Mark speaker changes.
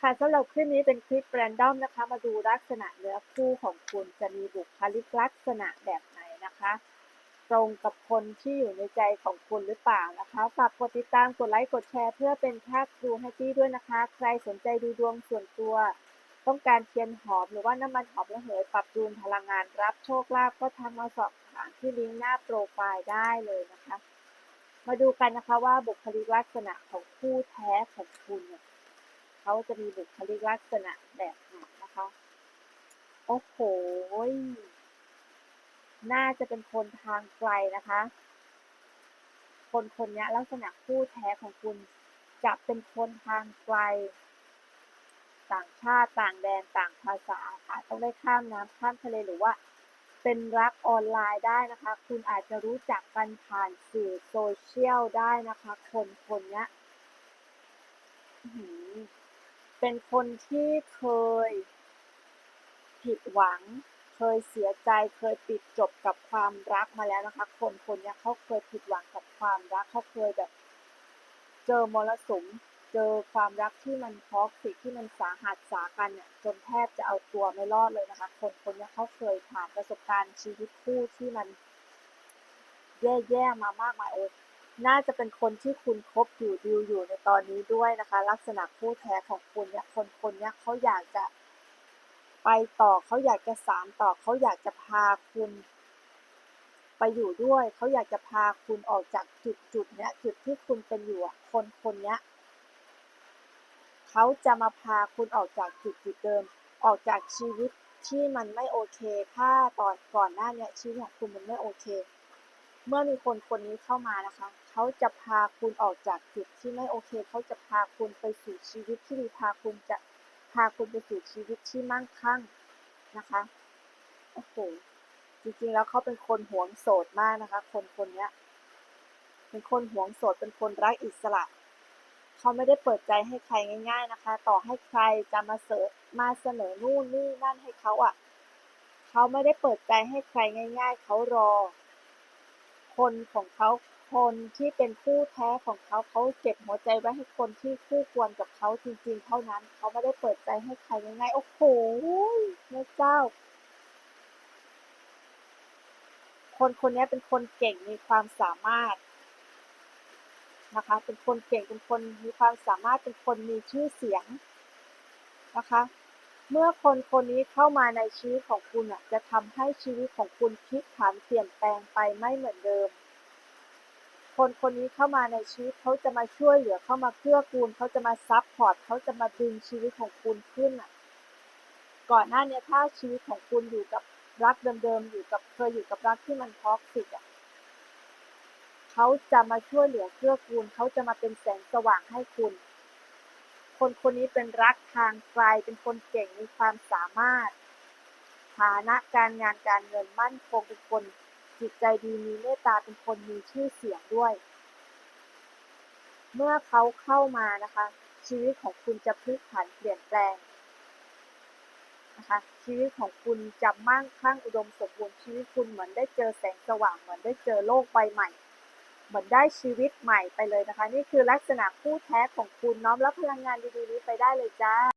Speaker 1: ค่ะสำหรับคลิปนี้เป็นคลิปแรนดอมนะคะ มาดูลักษณะเนื้อคู่ของคุณจะมีบุคลิกลักษณะแบบไหนนะคะ ตรงกับคนที่อยู่ในใจของคุณหรือเปล่านะคะฝากกดติดตามกดไลค์กดแชร์เพื่อเป็นค่าครูให้ตี้ด้วยนะคะ ใครสนใจดูดวงส่วนตัว ต้องการเทียนหอมหรือว่าน้ำมันหอมระเหยปรับจูนพลังงานรับโชคลาภก็ทักมาสอบถามที่ลิงก์หน้าโปรไฟล์ได้เลยนะคะ มาดูกันนะคะว่าบุคลิกลักษณะของคู่แท้ของคุณเนี่ย เขาจะมีบุคลิกลักษณะแบบไหนนะคะ โอ้โห น่าจะเป็นคนทางไกลนะคะ คนคนนี้ลักษณะคู่แท้ของคุณจะเป็นคนทางไกล ต่างชาติต่างแดนต่างภาษาค่ะต้องได้ข้ามน้ำข้ามทะเลหรือว่าเป็นรักออนไลน์ได้นะคะ คุณอาจจะรู้จักกันผ่านสื่อโซเชียลได้นะคะ คนคนนี้ เป็นคนที่เคยผิดหวัง เคยเสียใจเคยปิดจบกับความรักมาแล้วนะคะ คนคนนี้เขาเคยผิดหวังกับความรักเขาเคยแบบเจอมรสุมเจอความรักที่มันท็อกซิกที่มันสาหัสสากันเนี่ยจนแทบจะเอาตัวไม่รอดเลยนะคะ คนคนนี้เขาเคยผ่านประสบการณ์ชีวิตคู่ที่มันแย่ๆมามากมายโอ้ น่าจะเป็นคนที่คุณคบอยู่ดิวอยู่ในตอนนี้ด้วยนะคะ ลักษณะคู่แท้ของคุณเนี่ยคนคนเนี้เขาอยากจะไปต่อเขาอยากจะสานต่อเขาอยากจะพาคุณไปอยู่ด้วยเขาอยากจะพาคุณออกจากจุดจุดเนี้ยจุดที่คุณเป็นอยู่อะคนคนเนี้ยเขาจะมาพาคุณออกจากจุดจุดเดิม ออกจากชีวิตที่มันไม่โอเค ถ้าตอนก่อนหน้าเนี้ยชีวิตของคุณมันไม่โอเค เมื่อมีคนคนนี้เข้ามานะคะ เขาจะพาคุณออกจากจุดที่ไม่โอเค เขาจะพาคุณไปสู่ชีวิตที่ดี พาคุณจะพาคุณไปสู่ชีวิตที่มั่งคั่งนะคะ โอ้โห จริงๆแล้วเขาเป็นคนหวงโสดมากนะคะ คนคนนี้เป็นคนหวงโสด เป็นคนรักอิสระ เขาไม่ได้เปิดใจให้ใครง่าย ๆนะคะ ต่อให้ใครจะมาเสอมาเสนอนู่นนี่นั่นให้เขาอะ เขาไม่ได้เปิดใจให้ใครง่าย ๆ เขารอ คนของเขา คนที่เป็นคู่แท้ของเขาเขาเก็บหัวใจไว้ให้คนที่คู่ควรกับเขาจริงๆ เท่านั้น เขาไม่ได้เปิดใจให้ใครง่ายๆโอ้โหแม่เจ้า คนคนนี้เป็นคนเก่งมีความสามารถนะคะ เป็นคนเก่งเป็นคนมีความสามารถเป็นคนมีชื่อเสียงนะคะ เมื่อคนคนนี้เข้ามาในชีวิตของคุณอะจะทำให้ชีวิตของคุณพลิกผันเปลี่ยนแปลงไปไม่เหมือนเดิม คนคนนี้เข้ามาในชีวิตเขาจะมาช่วยเหลือเข้ามาเกื้อกูลเขาจะมาซัปพอร์ตเขาจะมาดึงชีวิตของคุณขึ้นอะก่อนหน้านี้ถ้าชีวิตของคุณอยู่กับรักเดิมๆอยู่กับเคยอยู่กับรักที่มันท็อกซิกอะเขาจะมาช่วยเหลือเกื้อกูลเขาจะมาเป็นแสงสว่างให้คุณ คนคนนี้เป็นรักทางไกล เป็นคนเก่งมีความสามารถ ฐานะการงานการเงินมั่นคงเป็นคนจิตใจดีมีเมตตาเป็นคนมีชื่อเสียงด้วย เมื่อเขาเข้ามานะคะ ชีวิตของคุณจะพลิกผันเปลี่ยนแปลงนะคะชีวิตของคุณจะมั่งคั่งอุดมสมบูรณ์ชีวิตคุณเหมือนได้เจอแสงสว่างเหมือนได้เจอโลกใบใหม่ เหมือนได้ชีวิตใหม่ไปเลยนะคะ นี่คือลักษณะคู่แท้ของคุณน้อมรับพลังงานดีๆนี้ไปได้เลยจ้า